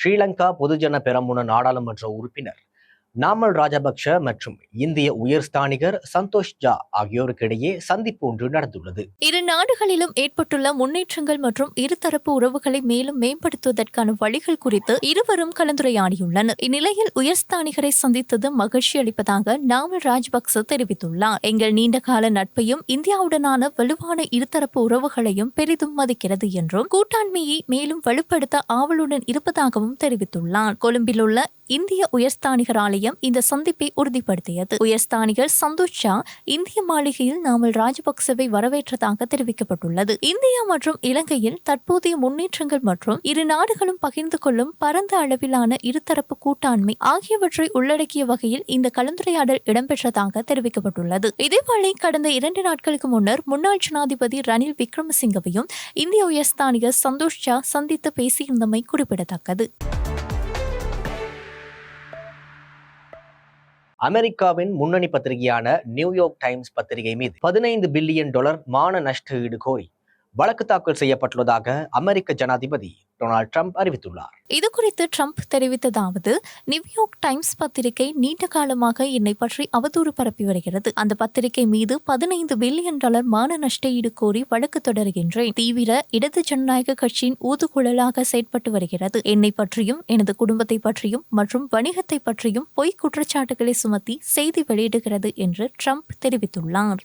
ஸ்ரீலங்கா பொதுஜன பெரமுன நாடாளுமன்ற உறுப்பினர் நாமல் ராஜபக்ஷ மற்றும் இந்திய உயர்ஸ்தானிகர் சந்தோஷ் ஜா ஆகியோருக்கிடையே சந்திப்பு ஒன்று நடந்துள்ளது. இரு நாடுகளிலும் ஏற்பட்டுள்ள முன்னேற்றங்கள் மற்றும் இருதரப்பு உறவுகளை மேலும் மேம்படுத்துவதற்கான வழிகள் குறித்து இருவரும் கலந்துரையாடியுள்ளனர். இந்நிலையில் உயர்ஸ்தானிகரை சந்தித்தது மகிழ்ச்சி அளிப்பதாக நாமல் ராஜபக்ச தெரிவித்துள்ளார். எங்கள் நீண்டகால நட்பையும் இந்தியாவுடனான வலுவான இருதரப்பு உறவுகளையும் பெரிதும் மதிக்கிறது என்றும் கூட்டாண்மையை மேலும் வலுப்படுத்த ஆவலுடன் இருப்பதாகவும் தெரிவித்துள்ளார். கொழும்பில் உள்ள இந்திய உயர்ஸ்தானிகராலே ஆலயம் இந்த சந்திப்பை உறுதிப்படுத்தியது. உயர்ஸ்தானிகர் சந்தோஷ் ஷா இந்திய மாளிகையில் நாமல் ராஜபக்சவை வரவேற்றதாக தெரிவிக்கப்பட்டுள்ளது. இந்தியா மற்றும் இலங்கையில் தற்போதைய முன்னேற்றங்கள் மற்றும் இரு நாடுகளும் பகிர்ந்து கொள்ளும் பரந்த அளவிலான இருதரப்பு கூட்டாண்மை ஆகியவற்றை உள்ளடக்கிய வகையில் இந்த கலந்துரையாடல் இடம்பெற்றதாக தெரிவிக்கப்பட்டுள்ளது. இதேவேளை கடந்த இரண்டு நாட்களுக்கு முன்னர் முன்னாள் ஜனாதிபதி ரணில் விக்ரமசிங்கவையும் இந்திய உயர்ஸ்தானிகர் சந்தோஷ் ஷா சந்தித்து பேசியிருந்தமை குறிப்பிடத்தக்கது. அமெரிக்காவின் முன்னணி பத்திரிகையான நியூயார்க் டைம்ஸ் பத்திரிகை மீது பதினைந்து பில்லியன் டாலர் மான நஷ்ட ஈடு கோரி வழக்கு தாக்கல் செய்யப்பட்டுள்ளதாக அமெரிக்க ஜனாதிபதி டொனால்ட் ட்ரம்ப் அறிவித்துள்ளார். இது குறித்து ட்ரம்ப் தெரிவித்ததாவது நியூயார்க் டைம்ஸ் பத்திரிகை நீண்ட காலமாக என்னை பற்றி அவதூறு பரப்பி வருகிறது. அந்த பத்திரிகை மீது பதினைந்து பில்லியன் டாலர் மான நஷ்டஈடு கோரி வழக்கு தொடர்கின்றேன். தீவிர இடது ஜனநாயக கட்சியின் ஊதுகுழலாக செயற்பட்டு வருகிறது. என்னை பற்றியும் எனது குடும்பத்தை பற்றியும் மற்றும் வணிகத்தை பற்றியும் பொய் குற்றச்சாட்டுகளை சுமத்தி செய்தி வெளியிடுகிறது என்று ட்ரம்ப் தெரிவித்துள்ளார்.